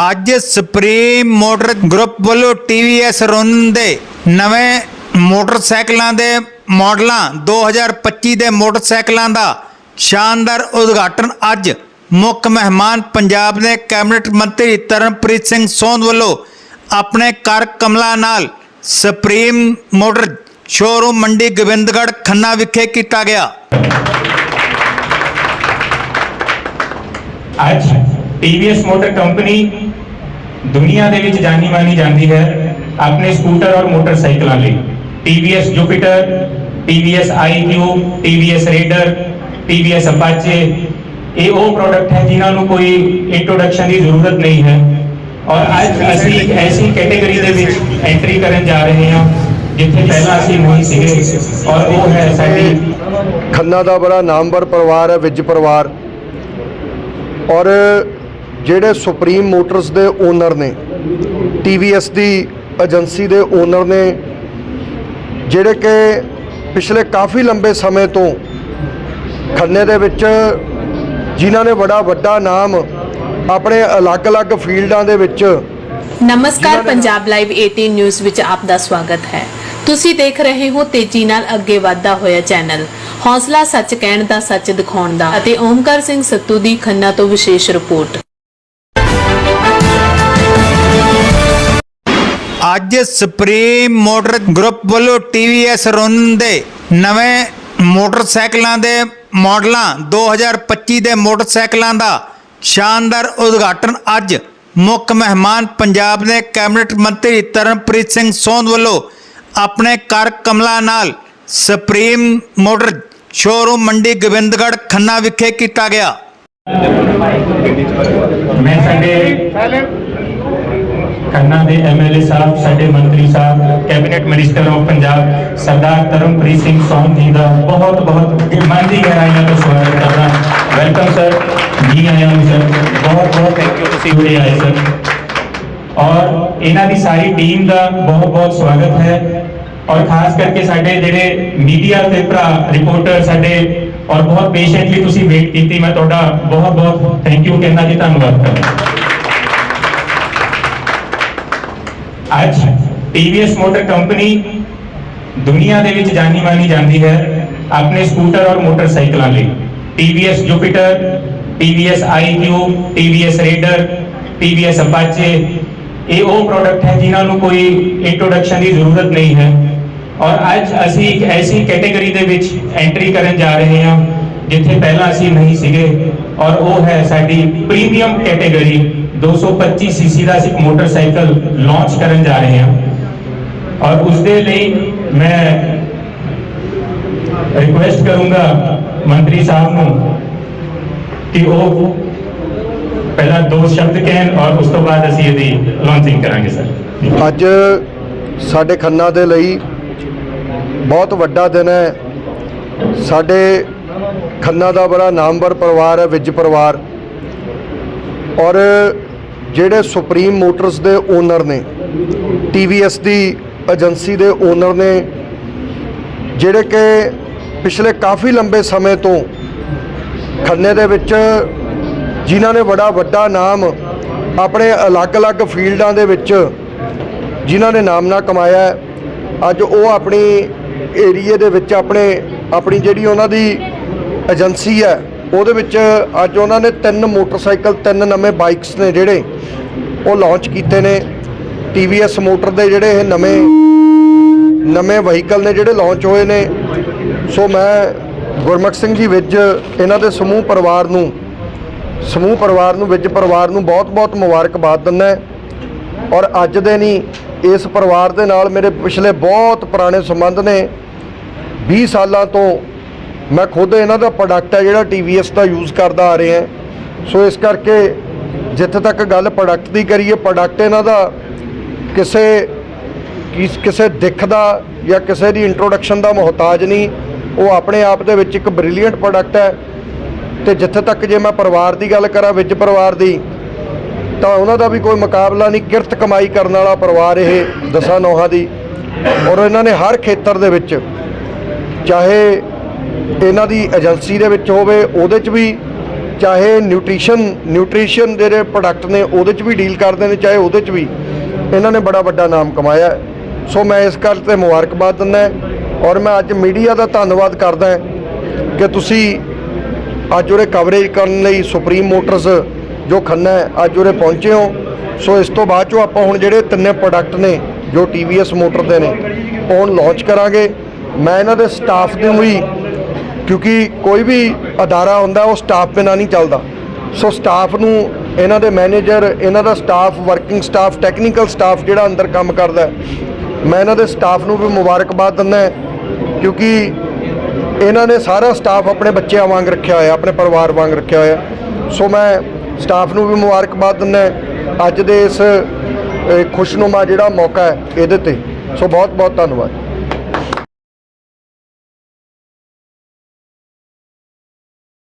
ਅੱਜ Supreme motor group ਵੱਲੋਂ TVS ਰੋਨ ਦੇ ਨਵੇਂ ਮੋਟਰਸਾਈਕਲਾਂ ਦੇ ਮਾਡਲਾਂ 2025 ਦੇ ਮੋਟਰਸਾਈਕਲਾਂ ਦਾ ਸ਼ਾਨਦਾਰ ਉਦਘਾਟਨ ਅੱਜ ਮੁੱਖ ਮਹਿਮਾਨ ਪੰਜਾਬ ਦੇ ਕੈਬਨਿਟ ਮੰਤਰੀ ਤਰਨਪ੍ਰੀਤ ਸਿੰਘ ਸੋਂਦ ਵੱਲੋਂ ਆਪਣੇ ਕਰ ਕਮਲਾ ਨਾਲ supreme motor showroom Mandi Gobindgarh Khanna ਵਿਖੇ ਕੀਤਾ ਗਿਆ। ਅੱਜ TVS ਮੋਟਰ ਕੰਪਨੀ ਦੁਨੀਆ ਦੇ ਵਿੱਚ ਜਾਣੀ ਮਾਨੀ ਜਾਂਦੀ ਹੈ ਆਪਣੇ ਸਕੂਟਰ ਔਰ ਮੋਟਰਸਾਈਕਲਾਂ ਲਈ। TVS Jupiter TVS iQ TVS Raider TVS Apache ਇਹ ਉਹ ਪ੍ਰੋਡਕਟ ਹੈ ਜਿਨ੍ਹਾਂ ਨੂੰ ਕੋਈ ਇੰਟਰੋਡਕਸ਼ਨ ਦੀ ਜ਼ਰੂਰਤ ਨਹੀਂ ਹੈ। ਔਰ ਅੱਜ ਅਸੀਂ ਇੱਕ ਐਸੀ ਕੈਟਾਗਰੀ ਦੇ ਵਿੱਚ ਐਂਟਰੀ ਕਰਨ ਜਾ ਰਹੇ ਹਾਂ, ਜਿੱਥੇ ਪਹਿਲਾਂ ਅਸੀਂ ਨਹੀਂ ਸੀਗੇ ਔਰ ਉਹ ਹੈ ਸਾਡੀ ਖੰਨਾ ਦਾ ਬੜਾ ਨਾਮਵਰ ਪਰਿਵਾਰ ਹੈ ਵਿਜ ਪਰਿਵਾਰ। ਔਰ ਜਿਹੜੇ ਸੁਪਰੀਮ ਮੋਟਰਸ ਦੇ ਓਨਰ ਨੇ TVS ਦੀ ਏਜੰਸੀ ਦੇ ਓਨਰ ਨੇ ਜਿਹੜੇ ਕਿ ਪਿਛਲੇ ਕਾਫੀ ਲੰਬੇ ਸਮੇਂ ਤੋਂ ਖੰਨੇ ਦੇ ਵਿੱਚ ਜਿਨ੍ਹਾਂ ਨੇ ਬੜਾ ਵੱਡਾ ਨਾਮ ਆਪਣੇ ਅਲੱਗ-ਅਲੱਗ ਫੀਲਡਾਂ ਦੇ ਵਿੱਚ ਨਮਸਕਾਰ ਪੰਜਾਬ ਲਾਈਵ 18 ਨਿਊਜ਼ ਵਿੱਚ ਆਪ ਦਾ ਸਵਾਗਤ ਹੈ। ਤੁਸੀਂ ਦੇਖ ਰਹੇ ਹੋ ਤੇਜ਼ੀ ਨਾਲ ਅੱਗੇ ਵਧਦਾ ਹੋਇਆ ਚੈਨਲ। ਹੌਸਲਾ ਸੱਚ ਕਹਿਣ ਦਾ ਸੱਚ ਦਿਖਾਉਣ ਦਾ ਅਤੇ ਓਮਕਾਰ ਸਿੰਘ ਸੱਤੂ ਦੀ ਖੰਨਾ ਤੋਂ ਵਿਸ਼ੇਸ਼ ਰਿਪੋਰਟ। ਅੱਜ ਸੁਪਰੀਮ ਮੋਟਰ ਗਰੁੱਪ ਵੱਲੋਂ TVS ਰੋਨ ਦੇ ਨਵੇਂ ਮੋਟਰਸਾਈਕਲਾਂ ਦੇ ਮਾਡਲਾਂ 2025 ਦੇ ਮੋਟਰਸਾਈਕਲਾਂ ਦਾ ਸ਼ਾਨਦਾਰ ਉਦਘਾਟਨ ਅੱਜ ਮੁੱਖ ਮਹਿਮਾਨ ਪੰਜਾਬ ਦੇ ਕੈਬਨਿਟ ਮੰਤਰੀ ਤਰਨਪ੍ਰੀਤ ਸਿੰਘ ਸੋਂਦ ਵੱਲੋਂ ਆਪਣੇ ਕਰ ਕਮਲਾ ਨਾਲ supreme motor showroom Mandi Gobindgarh Khanna ਵਿਖੇ ਕੀਤਾ ਗਿਆ। ਮੈਂ ਸਾਡੇ ਖੰਨਾ ਦੇ ਐਮਐਲਏ ਸਾਹਿਬ, ਸਾਡੇ ਮੰਤਰੀ ਸਾਹਿਬ, cabinet minister of Punjab, Sardar Taranpreet Singh Sond ji ਦਾ ਬਹੁਤ ਬਹੁਤ ਮਨ ਦੀ ਗਹਿਰਾਈਆਂ ਤੋਂ ਸਵਾਗਤ ਕਰਦਾ। ਵੈਲਕਮ ਸਰ ਜੀ ਆਇਆਂ ਨੂੰ ਸਰ ਬਹੁਤ ਬਹੁਤ ਥੈਂਕ ਯੂ ਤੁਸੀਂ ਉਰੇ ਆਏ ਸਰ ਔਰ ਇਹਨਾਂ ਦੀ ਸਾਰੀ ਟੀਮ ਦਾ ਬਹੁਤ ਬਹੁਤ ਸਵਾਗਤ ਹੈ। ਔਰ ਖਾਸ ਕਰਕੇ ਸਾਡੇ ਜਿਹੜੇ ਮੀਡੀਆ ਦੇ ਭਰਾ ਰਿਪੋਰਟਰ ਸਾਡੇ, ਔਰ ਬਹੁਤ ਪੇਸ਼ੈਂਟਲੀ ਤੁਸੀਂ ਵੇਟ ਕੀਤੀ, ਮੈਂ ਤੁਹਾਡਾ ਬਹੁਤ ਬਹੁਤ ਥੈਂਕ ਯੂ ਕਹਿਣਾ ਜੀ, ਧੰਨਵਾਦ ਕਰਦਾ। ਅੱਜ TVS ਮੋਟਰ ਕੰਪਨੀ ਦੁਨੀਆ ਦੇ ਵਿੱਚ ਜਾਣੀ ਮਾਨੀ ਜਾਂਦੀ ਹੈ ਆਪਣੇ ਸਕੂਟਰ ਔਰ ਮੋਟਰਸਾਈਕਲਾਂ ਲਈ। TVS Jupiter TVS iQ TVS Raider TVS Apache ਇਹ ਉਹ ਪ੍ਰੋਡਕਟ ਹੈ ਜਿਨ੍ਹਾਂ ਨੂੰ ਕੋਈ ਇੰਟਰੋਡਕਸ਼ਨ ਦੀ ਜ਼ਰੂਰਤ ਨਹੀਂ ਹੈ। ਔਰ ਅੱਜ ਅਸੀਂ ਇੱਕ ਐਸੀ ਕੈਟਾਗਰੀ ਦੇ ਵਿੱਚ ਐਂਟਰੀ ਕਰਨ ਜਾ ਰਹੇ ਹਾਂ, ਜਿੱਥੇ ਪਹਿਲਾਂ ਅਸੀਂ ਨਹੀਂ ਸੀਗੇ। ਔਰ ਉਹ ਹੈ ਸਾਡੀ ਪ੍ਰੀਮੀਅਮ ਕੈਟਾਗਰੀ 225 ਸੀਸੀ ਦਾ ਅਸੀਂ ਇੱਕ ਮੋਟਰਸਾਈਕਲ ਲਾਂਚ ਕਰਨ ਜਾ ਰਹੇ ਹਾਂ। ਔਰ ਉਸ ਦੇ ਲਈ ਮੈਂ ਰਿਕੁਐਸਟ ਕਰੂੰਗਾ ਮੰਤਰੀ ਸਾਹਿਬ ਨੂੰ ਕਿ ਉਹ ਪਹਿਲਾਂ ਦੋ ਸ਼ਬਦ ਕਹਿਣ ਔਰ ਉਸ ਤੋਂ ਬਾਅਦ ਅਸੀਂ ਇਹਦੀ ਲਾਂਚਿੰਗ ਕਰਾਂਗੇ, ਸਰ। ਅੱਜ ਸਾਡੇ ਖੰਨਾ ਦੇ ਲਈ ਬਹੁਤ ਵੱਡਾ ਦਿਨ ਹੈ। ਸਾਡੇ ਖੰਨਾ ਦਾ ਬੜਾ ਨਾਮਵਰ ਪਰਿਵਾਰ ਹੈ ਵਿਜ ਪਰਿਵਾਰ। ਔਰ ਜਿਹੜੇ ਸੁਪਰੀਮ ਮੋਟਰਸ ਦੇ ਓਨਰ ਨੇ TVS ਦੀ ਏਜੰਸੀ ਦੇ ਓਨਰ ਨੇ, ਜਿਹੜੇ ਕਿ ਪਿਛਲੇ ਕਾਫੀ ਲੰਬੇ ਸਮੇਂ ਤੋਂ ਖੰਨੇ ਦੇ ਵਿੱਚ, ਜਿਨ੍ਹਾਂ ਨੇ ਬੜਾ ਵੱਡਾ ਨਾਮ ਆਪਣੇ ਅਲੱਗ-ਅਲੱਗ ਫੀਲਡਾਂ ਦੇ ਵਿੱਚ ਜਿਨ੍ਹਾਂ ਨੇ ਨਾਮ ਨਾ ਕਮਾਇਆ ਅੱਜ ਉਹ ਆਪਣੀ ਏਰੀਏ ਦੇ ਵਿੱਚ ਆਪਣੇ, ਆਪਣੀ ਜਿਹੜੀ ਉਹਨਾਂ ਦੀ ਏਜੰਸੀ ਹੈ, ਉਹਦੇ ਵਿੱਚ ਅੱਜ ਉਹਨਾਂ ਨੇ ਤਿੰਨ ਮੋਟਰਸਾਈਕਲ, ਤਿੰਨ ਨਵੇਂ ਬਾਈਕਸ ਨੇ ਜਿਹੜੇ ਉਹ ਲਾਂਚ ਕੀਤੇ ਨੇ। TVS ਮੋਟਰ ਦੇ ਜਿਹੜੇ ਇਹ ਨਵੇਂ ਨਵੇਂ ਵਹੀਕਲ ਨੇ ਜਿਹੜੇ ਲਾਂਚ ਹੋਏ ਨੇ। ਸੋ ਮੈਂ ਗੁਰਮੁਖ ਸਿੰਘ ਜੀ ਵਿੱਚ ਇਹਨਾਂ ਦੇ ਸਮੂਹ ਪਰਿਵਾਰ ਨੂੰ, ਸਮੂਹ ਪਰਿਵਾਰ ਨੂੰ, ਵਿੱਚ ਪਰਿਵਾਰ ਨੂੰ ਬਹੁਤ-ਬਹੁਤ ਮੁਬਾਰਕਬਾਦ ਦਿੰਦਾ ਔਰ ਅੱਜ ਦੇ ਨਹੀਂ, ਇਸ ਪਰਿਵਾਰ ਦੇ ਨਾਲ ਮੇਰੇ ਪਿਛਲੇ ਬਹੁਤ ਪੁਰਾਣੇ ਸੰਬੰਧ ਨੇ। 20 ਸਾਲਾਂ ਤੋਂ ਮੈਂ ਖੁਦ ਇਹਨਾਂ ਦਾ ਪ੍ਰੋਡਕਟ ਹੈ ਜਿਹੜਾ TVS ਦਾ ਯੂਜ਼ ਕਰਦਾ ਆ ਰਿਹਾ। ਸੋ ਇਸ ਕਰਕੇ ਜਿੱਥੇ ਤੱਕ ਗੱਲ ਪ੍ਰੋਡਕਟ ਦੀ ਕਰੀਏ ਪ੍ਰੋਡਕਟ ਇਹਨਾਂ ਦਾ ਕਿਸੇ ਕਿਸੇ ਦਿੱਖ ਦਾ ਜਾਂ ਕਿਸੇ ਦੀ ਇੰਟਰੋਡਕਸ਼ਨ ਦਾ ਮੁਹਤਾਜ ਨਹੀਂ। ਉਹ ਆਪਣੇ ਆਪ ਦੇ ਵਿੱਚ ਇੱਕ ਬ੍ਰਿਲੀਅੰਟ ਪ੍ਰੋਡਕਟ ਹੈ। ਤੇ ਜਿੱਥੇ ਤੱਕ ਜੇ ਮੈਂ ਪਰਿਵਾਰ ਦੀ ਗੱਲ ਕਰਾਂ, ਵਿੱਚ ਪਰਿਵਾਰ ਦੀ, ਤਾਂ ਉਹਨਾਂ ਦਾ ਵੀ ਕੋਈ ਮੁਕਾਬਲਾ ਨਹੀਂ। ਕਿਰਤ ਕਮਾਈ ਕਰਨ ਵਾਲਾ ਪਰਿਵਾਰ ਇਹ ਦਸਾਂ ਨੌਹਾਂ ਦੀ। ਔਰ ਇਹਨਾਂ ਨੇ ਹਰ ਖੇਤਰ ਦੇ ਵਿੱਚ, ਚਾਹੇ ਇਹਨਾਂ ਦੀ ਏਜੰਸੀ ਦੇ ਵਿੱਚ ਹੋਵੇ, ਉਹਦੇ 'ਚ ਵੀ ਚਾਹੇ ਨਿਊਟ੍ਰੀਸ਼ਨ ਨਿਊਟ੍ਰੀਸ਼ਨ ਦੇ ਜਿਹੜੇ ਪ੍ਰੋਡਕਟ ਨੇ, ਉਹਦੇ 'ਚ ਵੀ ਡੀਲ ਕਰਦੇ ਨੇ, ਚਾਹੇ ਉਹਦੇ 'ਚ ਵੀ। ਇਹਨਾਂ ਨੇ ਬੜਾ ਵੱਡਾ ਨਾਮ ਕਮਾਇਆ ਸੋ ਮੈਂ ਇਸ ਗੱਲ ਤੇ ਮੁਬਾਰਕਬਾਦ ਦਿੰਦਾ ਔਰ ਮੈਂ ਅੱਜ ਮੀਡੀਆ ਦਾ ਧੰਨਵਾਦ ਕਰਦਾ ਕਿ ਤੁਸੀਂ ਅੱਜ ਉਰੇ ਕਵਰੇਜ ਕਰਨ ਲਈ ਸੁਪਰੀਮ ਮੋਟਰਸ ਜੋ ਖੰਨਾ ਅੱਜ ਉਰੇ ਪਹੁੰਚੇ ਹੋ। ਸੋ ਇਸ ਤੋਂ ਬਾਅਦ ਚੋਂ ਆਪਾਂ ਹੁਣ ਜਿਹੜੇ ਤਿੰਨੇ ਪ੍ਰੋਡਕਟ ਨੇ, ਜੋ TVS ਮੋਟਰ ਦੇ ਨੇ, ਉਹ ਹੁਣ ਲਾਂਚ ਕਰਾਂਗੇ। ਮੈਂ ਇਹਨਾਂ ਦੇ ਸਟਾਫ ਨੂੰ ਵੀ ਕਿਉਂਕਿ ਕੋਈ ਵੀ ਅਦਾਰਾ ਹੁੰਦਾ ਉਹ ਸਟਾਫ ਬਿਨਾਂ ਨਹੀਂ ਚੱਲਦਾ। ਸੋ ਸਟਾਫ ਨੂੰ, ਇਹਨਾਂ ਦੇ ਮੈਨੇਜਰ ਇਹਨਾਂ ਦਾ staff working staff technical staff ਜਿਹੜਾ ਅੰਦਰ ਕੰਮ ਕਰਦਾ ਮੈਂ ਇਹਨਾਂ ਦੇ ਸਟਾਫ ਨੂੰ ਵੀ ਮੁਬਾਰਕਬਾਦ ਦਿੰਦਾ ਕਿਉਂਕਿ ਇਹਨਾਂ ਨੇ ਸਾਰਾ ਸਟਾਫ ਆਪਣੇ ਬੱਚਿਆਂ ਵਾਂਗ ਰੱਖਿਆ ਹੋਇਆ, ਆਪਣੇ ਪਰਿਵਾਰ ਵਾਂਗ ਰੱਖਿਆ ਹੋਇਆ। ਸੋ ਮੈਂ ਸਟਾਫ ਨੂੰ ਵੀ ਮੁਬਾਰਕਬਾਦ ਦਿੰਦਾ ਅੱਜ ਦੇ ਇਸ ਖੁਸ਼ਨੁਮਾ ਜਿਹੜਾ ਮੌਕਾ ਹੈ, ਇਹਦੇ ਤੇ। ਸੋ ਬਹੁਤ ਬਹੁਤ ਧੰਨਵਾਦ।